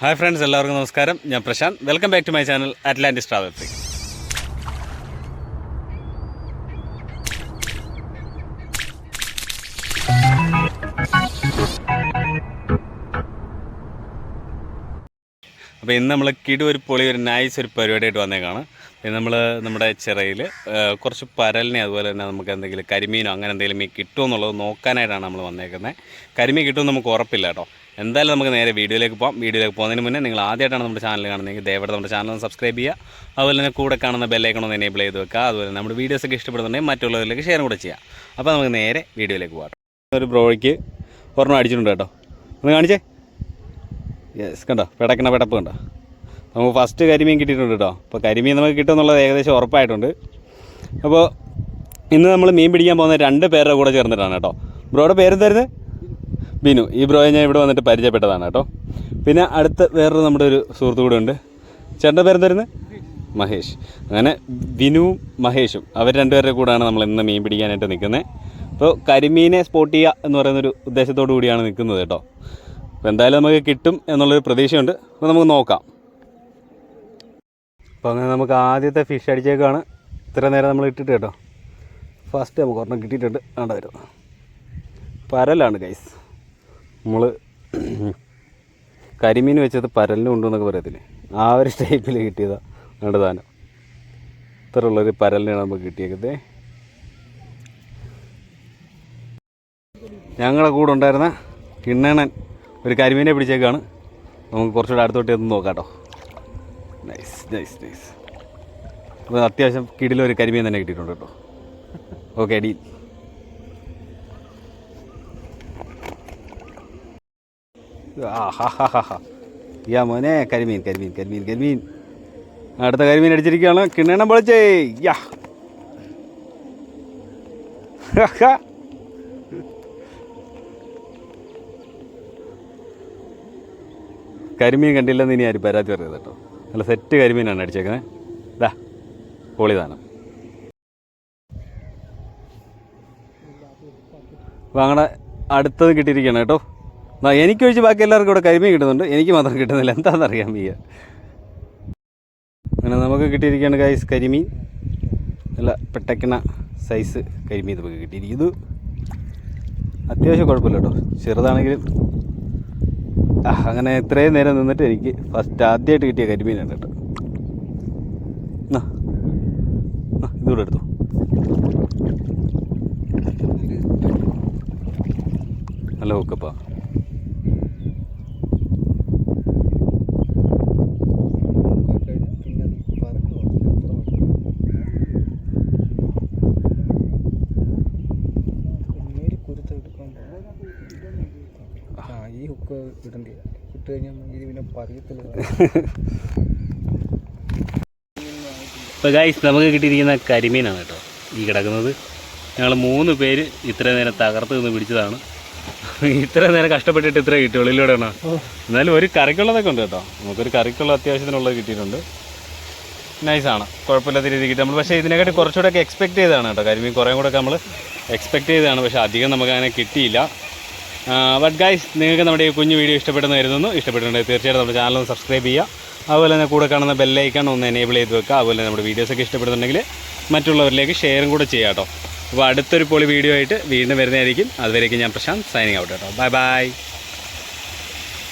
Hi friends എല്ലാവർക്കും നമസ്കാരം. ഞാൻ Prashanth. Welcome back to my channel Atlantis travel free. അപ്പോൾ ഇന്ന് നമ്മൾ കിടു ഒരു പൊളി ഒരു നൈസ് ഒരു പരിപാടിയായിട്ട് വന്നേക്കാണ്. പിന്നെ നമ്മൾ നമ്മുടെ ചിറയിൽ കുറച്ച് പരലിനെ അതുപോലെ തന്നെ നമുക്ക് എന്തെങ്കിലും കരിമീനോ അങ്ങനെ എന്തെങ്കിലും മീൻ കിട്ടുമോ എന്നുള്ളത് നോക്കാനായിട്ടാണ് നമ്മൾ വന്നേക്കുന്നത് കരിമീൻ കിട്ടുമെന്ന് നമുക്ക് ഉറപ്പില്ല കേട്ടോ. എന്തായാലും നമുക്ക് നേരെ വീഡിയോയിലേക്ക് പോകാം വീഡിയോയിലേക്ക് പോകുന്നതിന് മുന്നേ നിങ്ങൾ ആദ്യമായിട്ടാണ് നമ്മുടെ ചാനൽ കാണുന്നതെങ്കിൽ ദയവായിട്ട് നമ്മുടെ ചാനൽ ഒന്ന് സബ്സ്ക്രൈബ് ചെയ്യുക. അതുപോലെ തന്നെ കൂടെ കാണുന്ന ബെല്ലൈക്കൺ ഒന്ന് എനേബിൾ ചെയ്ത് വെക്കുക. അതുപോലെ നമ്മുടെ വീഡിയോസൊക്കെ ഇഷ്ടപ്പെടുന്നുണ്ടെങ്കിൽ മറ്റുള്ളവരിലേക്ക് ഷെയർ കൂടെ ചെയ്യാം. അപ്പോൾ നമുക്ക് നേരെ വീഡിയോയിലേക്ക് പോകാം ഒരു ബ്രോയ്ക്ക് ഒരെണ്ണം അടിച്ചിട്ടുണ്ട് കേട്ടോ. ഒന്ന് കാണിച്ചേ. യെസ് കണ്ടോ? പിടക്കണ പിടപ്പ് കണ്ടോ? നമുക്ക് ഫസ്റ്റ് കരിമീൻ കിട്ടിയിട്ടുണ്ട് കേട്ടോ. അപ്പോൾ കരിമീൻ നമുക്ക് കിട്ടുമെന്നുള്ളത് ഏകദേശം ഉറപ്പായിട്ടുണ്ട്. അപ്പോൾ ഇന്ന് നമ്മൾ മീൻ പിടിക്കാൻ പോകുന്ന രണ്ട് പേരുടെ കൂടെ ചേർന്നിട്ടാണ് കേട്ടോ. ബ്രോയുടെ പേരെന്തായിരുന്നു? ബിനു ഈ ബ്രോയെ ഞാൻ ഇവിടെ വന്നിട്ട് പരിചയപ്പെട്ടതാണ് കേട്ടോ. പിന്നെ അടുത്ത വേറൊരു നമ്മുടെ ഒരു സുഹൃത്തു കൂടെ ഉണ്ട്. ചേട്ടന്റെ പേരെന്തായിരുന്നു? മഹേഷ്. അങ്ങനെ ബിനുവും മഹേഷും അവർ രണ്ടുപേരുടെ കൂടെയാണ് നമ്മൾ ഇന്ന് മീൻ പിടിക്കാനായിട്ട് നിൽക്കുന്നത്. അപ്പോൾ കരിമീനെ സ്പോട്ട് ചെയ്യുക എന്ന് പറയുന്നൊരു ഉദ്ദേശത്തോടു കൂടിയാണ് നിൽക്കുന്നത് കേട്ടോ. അപ്പോൾ എന്തായാലും നമുക്ക് കിട്ടും എന്നുള്ളൊരു പ്രതീക്ഷയുണ്ട്. അപ്പോൾ നമുക്ക് നോക്കാം. അപ്പോൾ അങ്ങനെ നമുക്ക് ആദ്യത്തെ ഫിഷ് അടിച്ചേക്കാണ്. ഇത്ര നേരം നമ്മൾ ഇട്ടിട്ട് കേട്ടോ. ഫസ്റ്റ് നമുക്ക് ഒരെണ്ണം കിട്ടിയിട്ടുണ്ട്. ആണ്ട വരും. പരലാണ് ഗൈസ് നമ്മൾ കരിമീൻ വെച്ചത് പരലിന് കൊണ്ടുവന്നൊക്കെ പറയത്തില്ലേ? ആ ഒരു ടൈപ്പിൽ കിട്ടിയതാണ് നമ്മുടെ സാധനം. ഇത്ര ഉള്ളൊരു പരലിനാണ് നമുക്ക് കിട്ടിയേക്കത്തെ ഞങ്ങളുടെ കൂടെ ഉണ്ടായിരുന്ന കിണ്ണണൻ ഒരു കരിമീനെ പിടിച്ചേക്കാണ്. നമുക്ക് കുറച്ചുകൂടെ അടുത്തോട്ട് ഒന്ന് നോക്കാം കേട്ടോ നൈസ് നൈസ് നൈസ് അപ്പോൾ അത്യാവശ്യം കിടിലൊരു കരിമീൻ തന്നെ കിട്ടിയിട്ടുണ്ട് കേട്ടോ. ഓക്കെ ഡീൽ യാ മോനെ കരിമീൻ കരിമീൻ കരിമീൻ കരിമീൻ. അടുത്ത കരിമീൻ അടിച്ചിരിക്കുകയാണ്. കിണ്ണെണ്ണം പൊളിച്ചേ. യാ. കരിമീൻ കണ്ടില്ലെന്ന് ഇനി ആര് പരാതി പറയരുത് കേട്ടോ. നല്ല സെറ്റ് കരിമീനാണ് അടിച്ചേക്കുന്നത് ഇതാ പൊളിതാണ് അപ്പോൾ അങ്ങനെ അടുത്തത് കിട്ടിയിരിക്കുകയാണ് കേട്ടോ. എനിക്കൊഴിച്ച് ബാക്കി എല്ലാവർക്കും ഇവിടെ കരിമീൻ കിട്ടുന്നുണ്ട്. എനിക്ക് മാത്രം കിട്ടുന്നില്ല. എന്താണെന്ന് അറിയാൻ വയ്യ. അങ്ങനെ നമുക്ക് കിട്ടിയിരിക്കുകയാണ് ഗൈസ് കരിമീൻ. നല്ല പെട്ടക്കണ സൈസ് കരിമീൻ നമുക്ക് കിട്ടിയിരിക്കുന്നു. അത്യാവശ്യം കുഴപ്പമില്ല കേട്ടോ. ചെറുതാണെങ്കിലും അങ്ങനെ ഇത്രയും നേരം നിന്നിട്ട് എനിക്ക് ഫസ്റ്റ് ആദ്യമായിട്ട് കിട്ടിയ കരിമീനാണ് കേട്ടോ. എന്നാ ഇതുകൂടെ എടുത്തു. നല്ല ഹുക്കപ്പാ ഹുക്ക് ഇടണ്ടി ഇട്ട് കഴിഞ്ഞാൽ പിന്നെ പറയത്തില്ല. ഇപ്പോൾ ഗൈസ് നമുക്ക് കിട്ടിയിരിക്കുന്ന കരിമീനാണ് കേട്ടോ. ഈ കിടക്കുന്നത്. ഞങ്ങൾ മൂന്ന് പേര് ഇത്ര നേരം തകർത്ത് നിന്ന് പിടിച്ചതാണ്. ഇത്ര നേരം കഷ്ടപ്പെട്ടിട്ട് ഇത്ര കിട്ടി ഉള്ളിലൂടെയാണ് എന്നാലും ഒരു കറിക്കുള്ളതൊക്കെ ഉണ്ട് കേട്ടോ. നമുക്കൊരു കറിക്കുള്ള അത്യാവശ്യത്തിനുള്ളത് കിട്ടിയിട്ടുണ്ട്. നൈസാണ് കുഴപ്പമില്ലാത്ത രീതിയിൽ കിട്ടി. നമ്മൾ പക്ഷേ ഇതിനെക്കാട്ടി കുറച്ചുകൂടെ ഒക്കെ എക്സ്പെക്ട് ചെയ്തതാണ് കേട്ടോ. കരിമീൻ കുറേ കൂടെ ഒക്കെ നമ്മൾ എക്സ്പെക്ട് ചെയ്തതാണ്. പക്ഷേ അധികം നമുക്ക് അങ്ങനെ കിട്ടിയില്ല. ബട്ട് ഗൈസ് നിങ്ങൾക്ക് നമ്മുടെ ഈ കുഞ്ഞു വീഡിയോ ഇഷ്ടപ്പെടുന്ന കരുതുന്നു. ഇഷ്ടപ്പെട്ടിട്ടുണ്ടെങ്കിൽ തീർച്ചയായിട്ടും നമ്മുടെ ചാനൽ ഒന്ന് സബ്സ്ക്രൈബ് ചെയ്യുക. അതുപോലെ തന്നെ കൂടെ കാണുന്ന ബെല്ലൈക്കൺ ഒന്ന് എനേബിൾ ചെയ്ത് വെക്കുക. അതുപോലെ നമ്മുടെ വീഡിയോസൊക്കെ ഇഷ്ടപ്പെടുന്നുണ്ടെങ്കിൽ മറ്റുള്ളവരിലേക്ക് ഷെയറും കൂടെ ചെയ്യാം കേട്ടോ. അപ്പോൾ അടുത്തൊരു പൊളി വീഡിയോ ആയിട്ട് വീണ്ടും വരുന്നതായിരിക്കും. അതുവരേക്കും ഞാൻ പ്രശാന്ത് സൈനിങ് ഔട്ട് കേട്ടോ. Bye bye